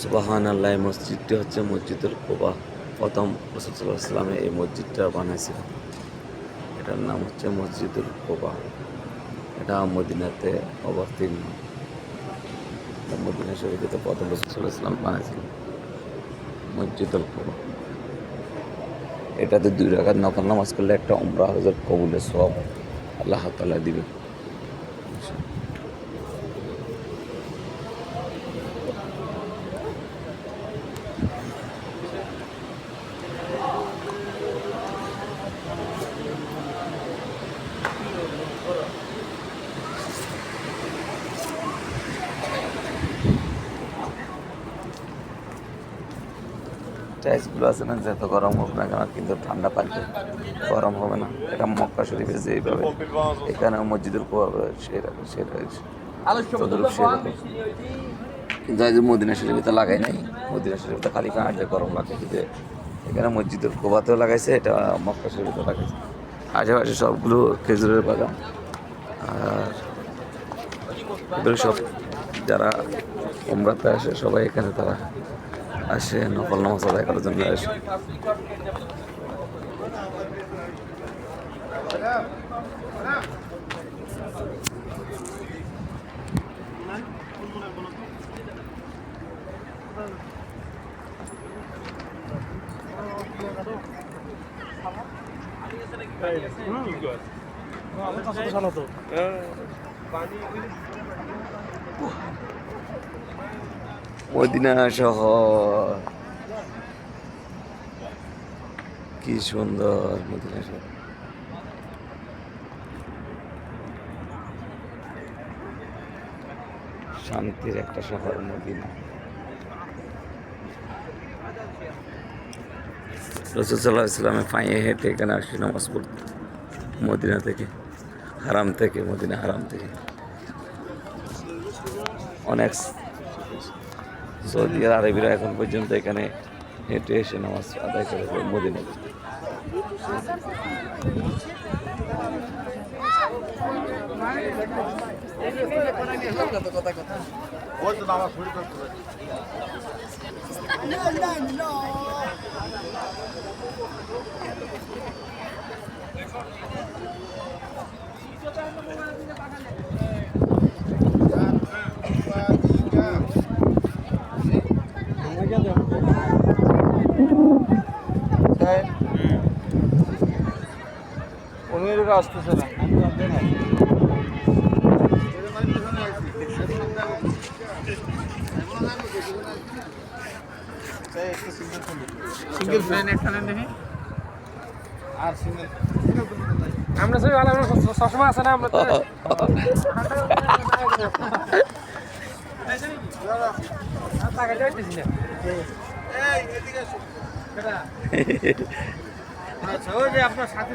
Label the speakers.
Speaker 1: সুবাহান আল্লাহ মসজিদটি হচ্ছে মসজিদুল কোবা। প্রথম রসুল্লাহ এই মসজিদটা বানাইছিল এটার নাম হচ্ছে মসজিদুল কোবা। এটা মদিনাতে এটা মদিনা শরীফেতে প্রথম রসুল্লাহ বানাইছিল মসজিদুল কোবা। এটাতে দুই রাখাত নকল নামাজ করলে একটা উমরা হজর কবুলের সব আল্লাহ তালা দিবে। টাইলসগুলো আছে না, যত গরম হোক না কেন, কিন্তু ঠান্ডা পানিতে গরম হবে না। এটা মক্কা শরীফে যেইভাবে এখানে মসজিদের সেরকম সেটা তদরূপ কিন্তু মদিনা শরীফে তো লাগাই নাই। মদিনা শরীফে তো খালি কাঁটে গরম লাগে, কিন্তু এখানে মসজিদের কোবাতেও লাগাইছে, এটা মক্কা শরীফে লাগাইছে। আশেপাশে সবগুলো খেজুরের বাগান। আর সব যারা ওমরাতে আসে, সবাই এখানে তারা আসে নকল নামাজ আদায় করার জন্য আসে। মদিনা শহর। কি সুন্দর মদিনা শহর। শান্তির একটা শহর মদিনা। রসুল্লাহ ইসলামে ফাইয়ে হেঁটে এখানে আসি নামাজ পড়তে। মদিনা থেকে, হারাম থেকে, মদিনা হারাম থেকে। অনেক সৌদি আরবিরা এখন পর্যন্ত এখানে হেঁটে এসে নামাজ আদায় করে মদিনা
Speaker 2: পনেরো আসতেছে না। সিঙ্গেল ফ্যান এখানে দেখি। আর সিঙ্গেল
Speaker 3: আমরা সবসময় আছে না টাকা
Speaker 2: আচ্ছা ওই যে আপনার সাথী